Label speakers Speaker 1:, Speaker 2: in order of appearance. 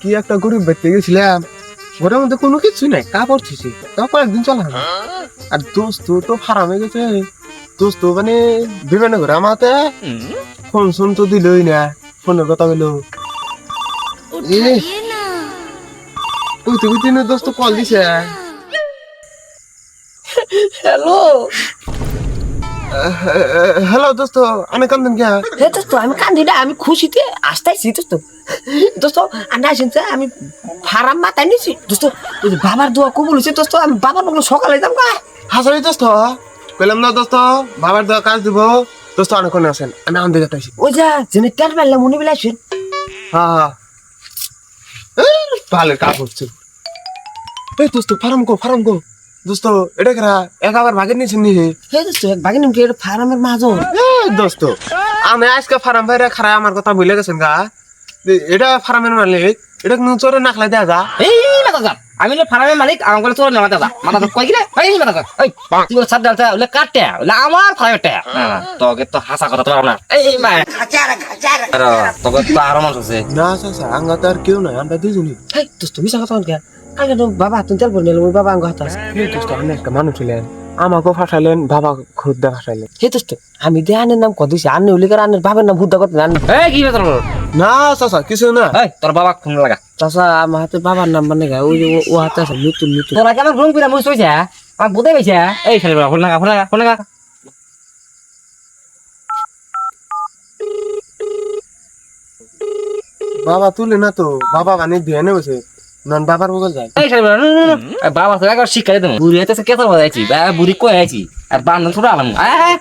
Speaker 1: কি একটা গরিব গেছিলাম। ঘরের মধ্যে কোনো কিছু নাই কাপড় ছিছি তাও কয়েকদিন চলা আর দোস্ত তো ফারামে গেছে। দোস্ত মানে ঘরে আমাতে ফোন শোন তো দিলই না ফোনের কথা দোস্ত কল দিছে।
Speaker 2: হ্যালো।
Speaker 1: হ্যালো দোস্ত আমি কান্দন কে?
Speaker 2: দোস্ত আমি কান্দি না আমি খুশিতে দোস্ত। দোস্ত আন্না আসেন আমি ফারাম মাথায় নিছি। দোস্ত বাবার দোয়া কবুল হয়েছে দোস্ত আমি বাবার বলল সকালে যাম গা।
Speaker 1: হাসারি দোস্ত কইলাম না দোস্ত বাবার দেওয়া কাজ দিব। দোস্ত অনেক কোনে আছেন? আমি আনতে যাইতাছি।
Speaker 2: ওই যা জেনে টের মেললাম মনে বেলা আসেন।
Speaker 1: হ্যাঁ হ্যাঁ। ভালো কাজ হচ্ছে। এই দোস্ত ফার্ম গো ফার্ম গো দোস্ত এটা কেরা এক আবার ভাগের নিয়েছেন নি
Speaker 2: হে? দোস্ত এক নিমকে এটা ফারামের
Speaker 1: এই দোস্ত আমি আজকে ফার্ম বাইরে খারাপ আমার কথা ভুলে গেছেন গা। এটা ফার্মের মালিক এটা কিন্তু চোরে নাখলাই দেয়া যা।
Speaker 3: এই মাথা যা আমি হলো ফার্মের মালিক আমার বলে তোর মাথা যা। মাথা যা কই গিলে এই মাথা যা এই তুই সাথে ডালটা ওলে কাটতে ওলে আমার ফার্মেরটা তোকে তো হাসা কথা তোর না। এই মা। আরে তোকে তো আরও মানুষ আছে।
Speaker 1: না চাচা আঙ্গা তো আর কেউ নাই আমরা দুজনই
Speaker 2: হে দোস্ত মিশা কথা কে কালকে তো বাবা হাতুন তেল পড়ে নিলাম বাবা আঙ্গ হাত আছে।
Speaker 1: এই দোস্ত আমি একটা মানুষ ছিলেন আমাকেও ফাঁসাইলেন বাবা খুদ দা ফাঁসাইলেন।
Speaker 2: হে দোস্ত আমি দেহানের নাম কত দিছি উলিকার আন্নের বাবার নাম ভুদ্দা করতে জানি
Speaker 3: কি বেতন
Speaker 1: না চাচা কিছু না।
Speaker 3: এই তোর বাবা ফোন লাগা।
Speaker 2: চাচা আমার হাতে বাবার নাম মানে গা ওই যে ও- হাতে আছে মৃত্যু মৃত্যু
Speaker 3: তোরা কেন রুম পিরা মুই কইছে আমার বুঝে পাইছে এই ছেলে ফোন লাগা ফোন লাগা ফোন লাগা।
Speaker 1: বাবা তুলে না তো বাবা মানে ধ্যানে বসে নন বাবার বগল যায়।
Speaker 3: এই ছেলে বাবা তো একবার শিক্ষা দিতাম বুড়ি কেতর বাজাইছি বুড়ি কই আইছি আর বান্ধব ছোট আলাম আয়